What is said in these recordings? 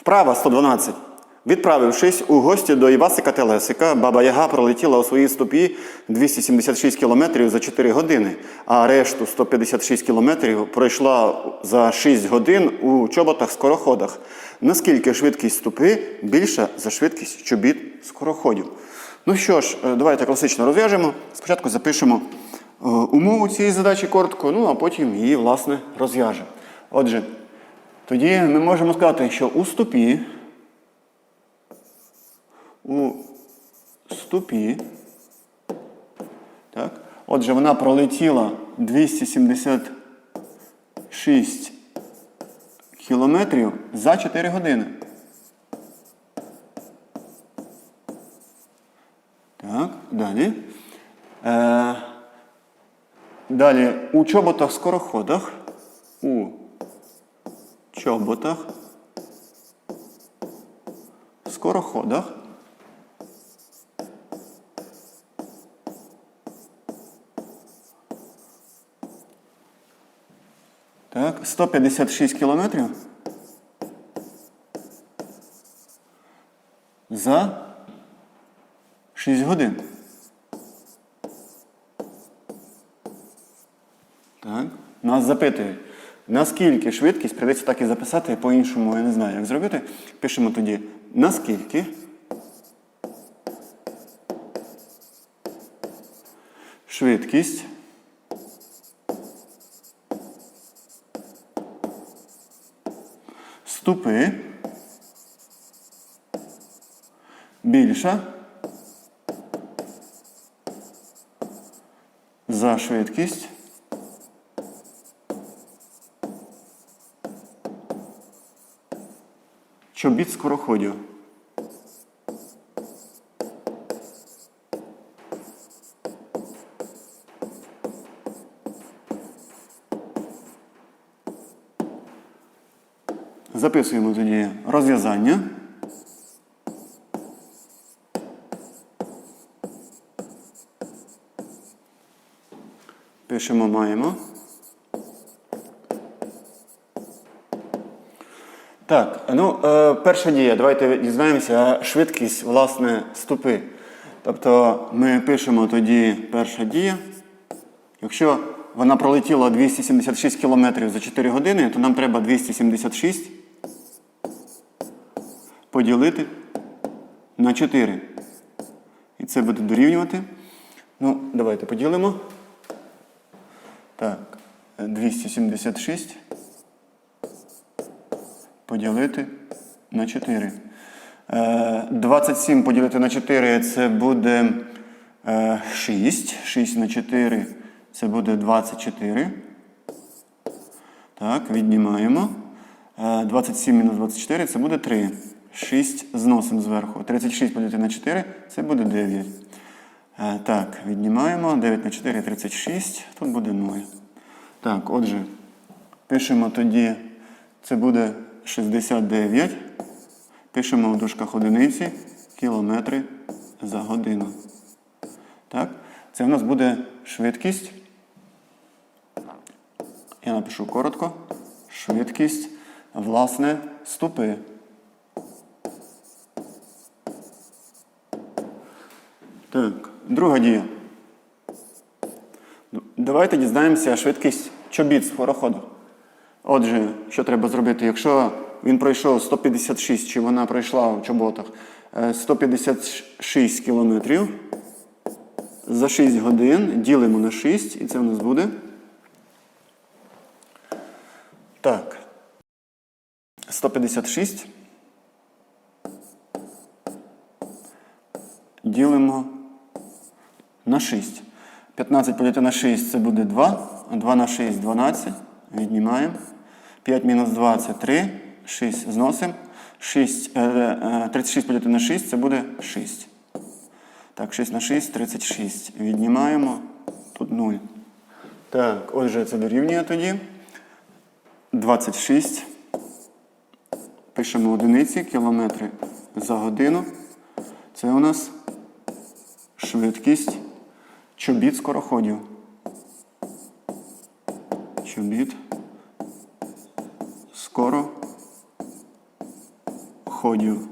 Вправа 112. Відправившись у гості до Івасика Телесика, баба Яга пролетіла у своїй стопі 276 кілометрів за 4 години, а решту 156 кілометрів пройшла за 6 годин у чоботах-скороходах. Наскільки швидкість стопи більша за швидкість чобіт скороходів? Ну що ж, е, давайте класично розв'яжемо. Спочатку запишемо е, умову цієї задачі коротко, ну а потім її, власне, розв'яжемо. Отже, тоді ми можемо сказати, що у стопі у ступі. Так. Отже, вона пролетіла 276 кілометрів за 4 години. Так, далі. Е, далі у чоботах-скороходах. У чоботах. Скороходах. Так, 156 кілометрів. За 6 годин. Так. Нас запитують, наскільки швидкість, прийдеться так і записати, по-іншому я не знаю, як зробити. Пишемо тоді, наскільки. Швидкість. Ступи. Більша. За швидкість чобіт скороходів. Записуємо тоді розв'язання. Пишемо маємо. Так, ну, е, перша дія. Давайте дізнаємося швидкість власне ступи. Тобто ми пишемо тоді перша дія. Якщо вона пролетіла 276 км за 4 години, то нам треба 276 поділити на 4. І це буде дорівнювати. Ну, давайте поділимо. Так, 276 поділити на 4. Е, 27 поділити на 4 це буде е, 6. 6 на 4 це буде 24. Так, віднімаємо. Е, 27 мінус 24 це буде 3. 6 зносимо зверху. 36 поділити на 4 це буде 9. Е, Так, віднімаємо. 9 на 4 36. Тут буде 0. Так, отже, пишемо тоді, це буде 69. Пишемо в дужках одиниці кілометри за годину. Так? Це в нас буде швидкість. Я напишу коротко. Швидкість, власне, ступи. Так, друга дія. Давайте дізнаємося швидкість чобіт з хвороходу. Отже, що треба зробити? Якщо він пройшов 156, чи вона пройшла в чоботах е, 156 кілометрів за 6 годин, ділимо на 6, і це в нас буде. Так. 156. Ділимо на 6. 15 поділити на 6 це буде 2. 2 на 6 12. Віднімаємо. 5 мінус 2 це 3. 6 зносимо. 6, е, е, 36 поділити на 6 це буде 6. Так, 6 на 6 36. Віднімаємо. Тут 0. Так, отже, це дорівнює тоді. 26. Пишемо одиниці, кілометри за годину. Це у нас швидкість чобіт скороходів. Чобіт скоро скороходів.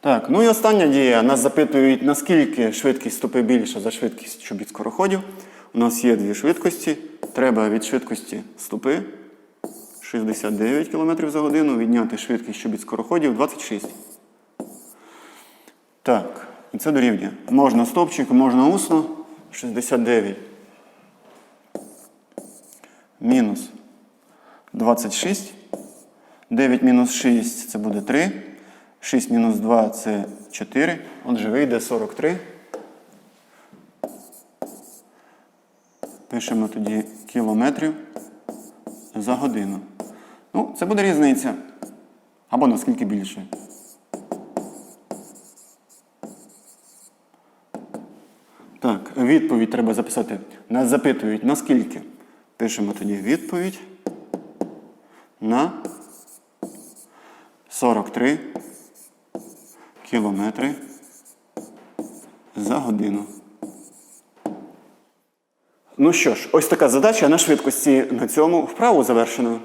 Так, ну і остання дія. Нас запитують, наскільки швидкість стопи більша за швидкість чобіт скороходів. У нас є дві швидкості. Треба від швидкості стопи 69 км за годину відняти швидкість чобіт скороходів 26. Так, і це дорівнює. Можна стопчик, можна усно. 69. Мінус 26. 9 мінус 6 це буде 3. 6 мінус 2 це 4. Отже, вийде 43. Пишемо тоді кілометрів за годину. Ну, це буде різниця. Або наскільки більше. Так, відповідь треба записати. Нас запитують, наскільки? Пишемо тоді відповідь на 43 кілометри за годину. Ну що ж, ось така задача на швидкості на цьому вправу завершено.